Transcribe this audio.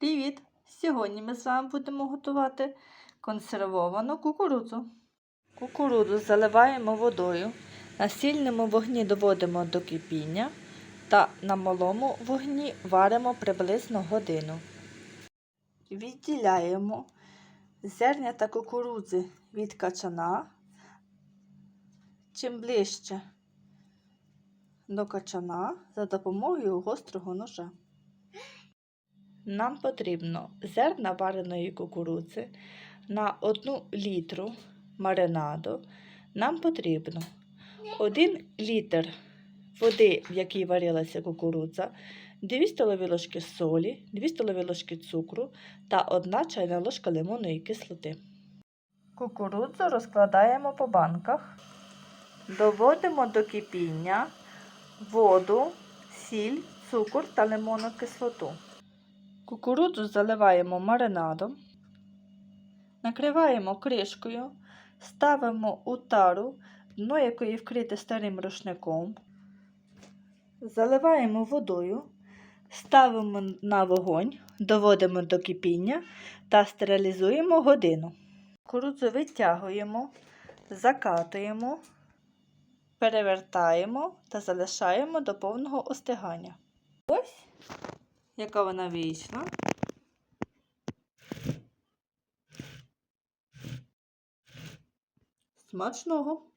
Привіт! Сьогодні ми з вами будемо готувати консервовану кукурудзу. Кукурудзу заливаємо водою, на сильному вогні доводимо до кипіння та на малому вогні варимо приблизно годину. Відділяємо зернята кукурудзи від качана. Чим ближче до качана за допомогою гострого ножа. Нам потрібно зерна вареної кукурудзи на 1 літру маринаду. Нам потрібно 1 літр води, в якій варилася кукурудза, 2 столові ложки солі, 2 столові ложки цукру та 1 чайна ложка лимонної кислоти. Кукурудзу розкладаємо по банках, доводимо до кипіння воду, сіль, цукор та лимонну кислоту. Кукурудзу заливаємо маринадом, накриваємо кришкою, ставимо у тару, дно якої вкрите старим рушником, заливаємо водою, ставимо на вогонь, доводимо до кипіння та стерилізуємо годину. Кукурудзу витягуємо, закатуємо, перевертаємо та залишаємо до повного остигання. Ось яка вона вийшла. Смачного!